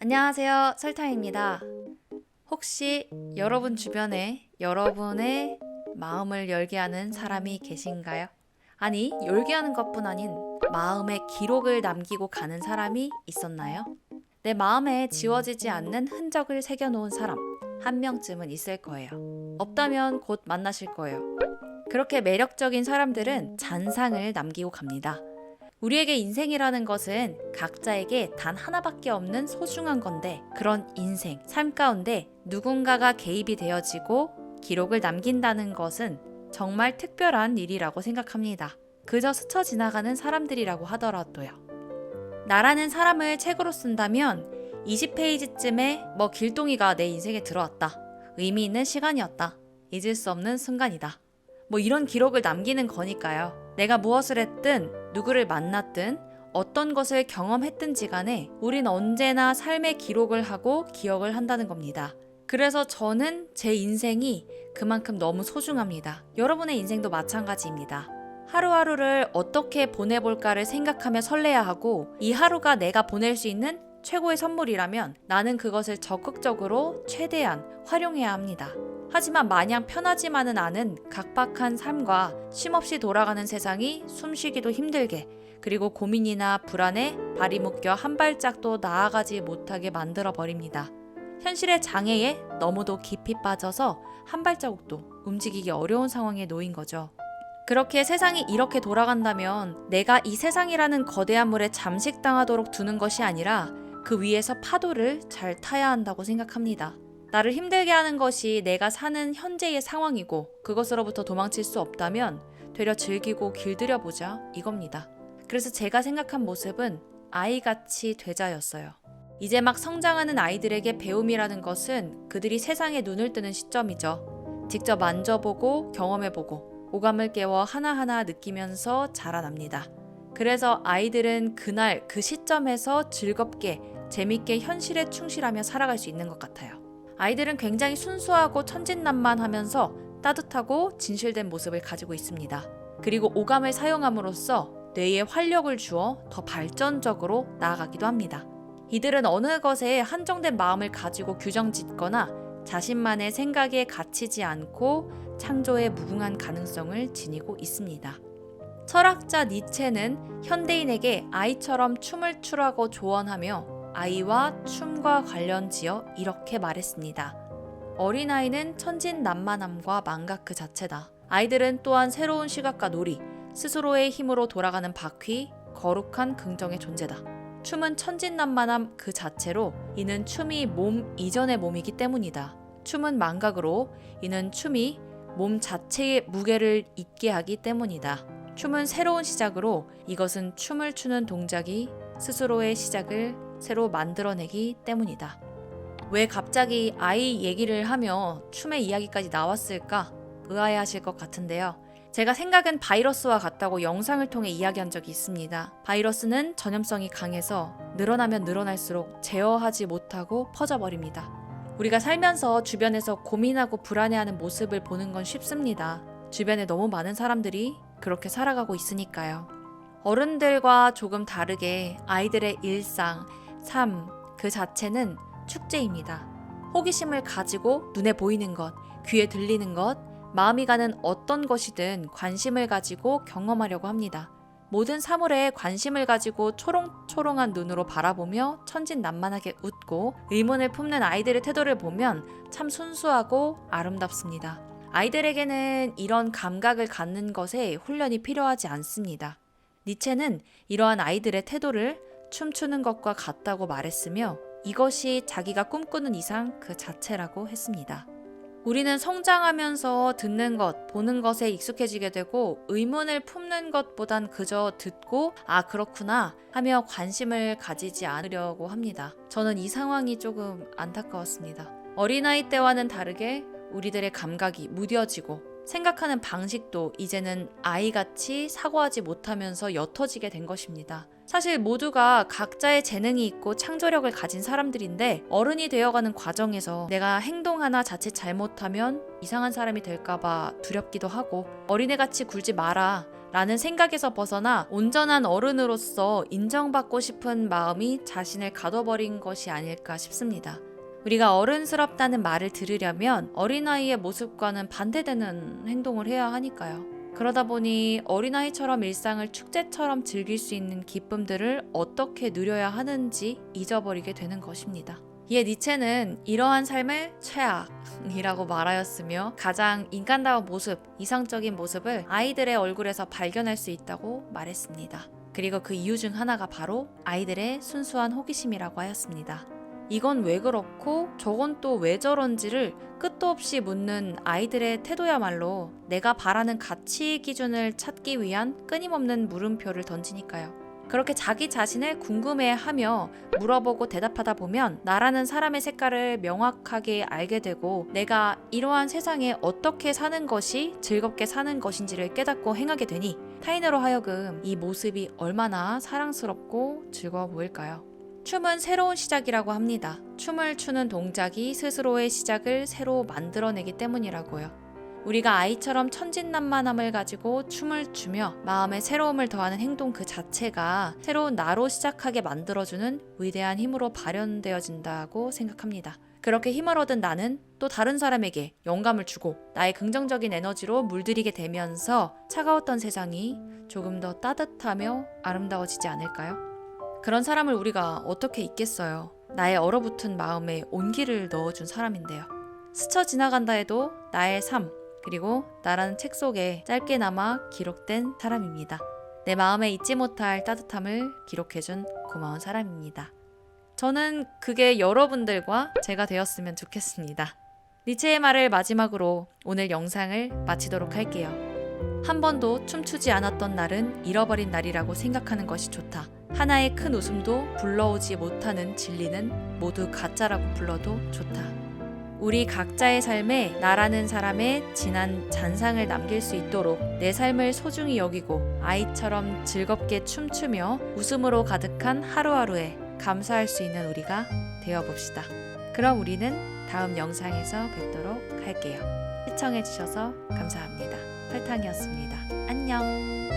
안녕하세요. 설탕입니다. 혹시 여러분 주변에 여러분의 마음을 열게 하는 사람이 계신가요? 아니, 열게 하는 것뿐 아닌 마음의 기록을 남기고 가는 사람이 있었나요? 내 마음에 지워지지 않는 흔적을 새겨놓은 사람 한 명쯤은 있을 거예요. 없다면 곧 만나실 거예요. 그렇게 매력적인 사람들은 잔상을 남기고 갑니다. 우리에게 인생이라는 것은 각자에게 단 하나밖에 없는 소중한 건데 그런 인생, 삶 가운데 누군가가 개입이 되어지고 기록을 남긴다는 것은 정말 특별한 일이라고 생각합니다. 그저 스쳐 지나가는 사람들이라고 하더라도요. 나라는 사람을 책으로 쓴다면 20페이지쯤에 뭐 길동이가 내 인생에 들어왔다. 의미 있는 시간이었다. 잊을 수 없는 순간이다. 뭐 이런 기록을 남기는 거니까요. 내가 무엇을 했든 누구를 만났든 어떤 것을 경험했든지 간에 우린 언제나 삶의 기록을 하고 기억을 한다는 겁니다. 그래서 저는 제 인생이 그만큼 너무 소중합니다. 여러분의 인생도 마찬가지입니다. 하루하루를 어떻게 보내볼까를 생각하며 설레야 하고 이 하루가 내가 보낼 수 있는 최고의 선물이라면 나는 그것을 적극적으로 최대한 활용해야 합니다. 하지만 마냥 편하지만은 않은 각박한 삶과 쉼없이 돌아가는 세상이 숨쉬기도 힘들게 그리고 고민이나 불안에 발이 묶여 한 발짝도 나아가지 못하게 만들어 버립니다. 현실의 장애에 너무도 깊이 빠져서 한 발자국도 움직이기 어려운 상황에 놓인 거죠. 그렇게 세상이 이렇게 돌아간다면 내가 이 세상이라는 거대한 물에 잠식당하도록 두는 것이 아니라 그 위에서 파도를 잘 타야 한다고 생각합니다. 나를 힘들게 하는 것이 내가 사는 현재의 상황이고 그것으로부터 도망칠 수 없다면 되려 즐기고 길들여 보자 이겁니다. 그래서 제가 생각한 모습은 아이같이 되자였어요. 이제 막 성장하는 아이들에게 배움이라는 것은 그들이 세상에 눈을 뜨는 시점이죠. 직접 만져보고 경험해보고 오감을 깨워 하나하나 느끼면서 자라납니다. 그래서 아이들은 그날 그 시점에서 즐겁게 재밌게 현실에 충실하며 살아갈 수 있는 것 같아요. 아이들은 굉장히 순수하고 천진난만하면서 따뜻하고 진실된 모습을 가지고 있습니다. 그리고 오감을 사용함으로써 뇌에 활력을 주어 더 발전적으로 나아가기도 합니다. 이들은 어느 것에 한정된 마음을 가지고 규정 짓거나 자신만의 생각에 갇히지 않고 창조의 무궁한 가능성을 지니고 있습니다. 철학자 니체는 현대인에게 아이처럼 춤을 추라고 조언하며 아이와 춤과 관련 지어 이렇게 말했습니다. 어린아이는 천진난만함과 망각 그 자체다. 아이들은 또한 새로운 시각과 놀이, 스스로의 힘으로 돌아가는 바퀴, 거룩한 긍정의 존재다. 춤은 천진난만함 그 자체로 이는 춤이 몸 이전의 몸이기 때문이다. 춤은 망각으로 이는 춤이 몸 자체의 무게를 잊게 하기 때문이다. 춤은 새로운 시작으로 이것은 춤을 추는 동작이 스스로의 시작을 새로 만들어내기 때문이다. 왜 갑자기 아이 얘기를 하며 춤의 이야기까지 나왔을까 의아해 하실 것 같은데요. 제가 생각은 바이러스와 같다고 영상을 통해 이야기한 적이 있습니다. 바이러스는 전염성이 강해서 늘어나면 늘어날수록 제어하지 못하고 퍼져버립니다. 우리가 살면서 주변에서 고민하고 불안해하는 모습을 보는 건 쉽습니다. 주변에 너무 많은 사람들이 그렇게 살아가고 있으니까요. 어른들과 조금 다르게 아이들의 일상, 삶, 그 자체는 축제입니다. 호기심을 가지고 눈에 보이는 것, 귀에 들리는 것, 마음이 가는 어떤 것이든 관심을 가지고 경험하려고 합니다. 모든 사물에 관심을 가지고 초롱초롱한 눈으로 바라보며 천진난만하게 웃고 의문을 품는 아이들의 태도를 보면 참 순수하고 아름답습니다. 아이들에게는 이런 감각을 갖는 것에 훈련이 필요하지 않습니다. 니체는 이러한 아이들의 태도를 춤추는 것과 같다고 말했으며 이것이 자기가 꿈꾸는 이상 그 자체라고 했습니다. 우리는 성장하면서 듣는 것, 보는 것에 익숙해지게 되고 의문을 품는 것보단 그저 듣고 아, 그렇구나 하며 관심을 가지지 않으려고 합니다. 저는 이 상황이 조금 안타까웠습니다. 어린아이 때와는 다르게 우리들의 감각이 무뎌지고 생각하는 방식도 이제는 아이같이 사고하지 못하면서 옅어지게 된 것입니다. 사실 모두가 각자의 재능이 있고 창조력을 가진 사람들인데 어른이 되어가는 과정에서 내가 행동 하나 자칫 잘못하면 이상한 사람이 될까봐 두렵기도 하고 어린애같이 굴지 마라 라는 생각에서 벗어나 온전한 어른으로서 인정받고 싶은 마음이 자신을 가둬버린 것이 아닐까 싶습니다. 우리가 어른스럽다는 말을 들으려면 어린아이의 모습과는 반대되는 행동을 해야 하니까요. 그러다 보니 어린아이처럼 일상을 축제처럼 즐길 수 있는 기쁨들을 어떻게 누려야 하는지 잊어버리게 되는 것입니다. 이에 니체는 이러한 삶을 최악이라고 말하였으며 가장 인간다운 모습, 이상적인 모습을 아이들의 얼굴에서 발견할 수 있다고 말했습니다. 그리고 그 이유 중 하나가 바로 아이들의 순수한 호기심이라고 하였습니다. 이건 왜 그렇고 저건 또 왜 저런지를 끝도 없이 묻는 아이들의 태도야말로 내가 바라는 가치 기준을 찾기 위한 끊임없는 물음표를 던지니까요. 그렇게 자기 자신을 궁금해하며 물어보고 대답하다 보면 나라는 사람의 색깔을 명확하게 알게 되고 내가 이러한 세상에 어떻게 사는 것이 즐겁게 사는 것인지를 깨닫고 행하게 되니 타인으로 하여금 이 모습이 얼마나 사랑스럽고 즐거워 보일까요? 춤은 새로운 시작이라고 합니다. 춤을 추는 동작이 스스로의 시작을 새로 만들어내기 때문이라고요. 우리가 아이처럼 천진난만함을 가지고 춤을 추며 마음에 새로움을 더하는 행동 그 자체가 새로운 나로 시작하게 만들어주는 위대한 힘으로 발현되어진다고 생각합니다. 그렇게 힘을 얻은 나는 또 다른 사람에게 영감을 주고 나의 긍정적인 에너지로 물들이게 되면서 차가웠던 세상이 조금 더 따뜻하며 아름다워지지 않을까요? 그런 사람을 우리가 어떻게 잊겠어요? 나의 얼어붙은 마음에 온기를 넣어준 사람인데요. 스쳐 지나간다 해도 나의 삶, 그리고 나라는 책 속에 짧게나마 기록된 사람입니다. 내 마음에 잊지 못할 따뜻함을 기록해준 고마운 사람입니다. 저는 그게 여러분들과 제가 되었으면 좋겠습니다. 니체의 말을 마지막으로 오늘 영상을 마치도록 할게요. 한 번도 춤추지 않았던 날은 잃어버린 날이라고 생각하는 것이 좋다. 하나의 큰 웃음도 불러오지 못하는 진리는 모두 가짜라고 불러도 좋다. 우리 각자의 삶에 나라는 사람의 진한 잔상을 남길 수 있도록 내 삶을 소중히 여기고 아이처럼 즐겁게 춤추며 웃음으로 가득한 하루하루에 감사할 수 있는 우리가 되어봅시다. 그럼 우리는 다음 영상에서 뵙도록 할게요. 시청해주셔서 감사합니다. 설탕이었습니다. 안녕.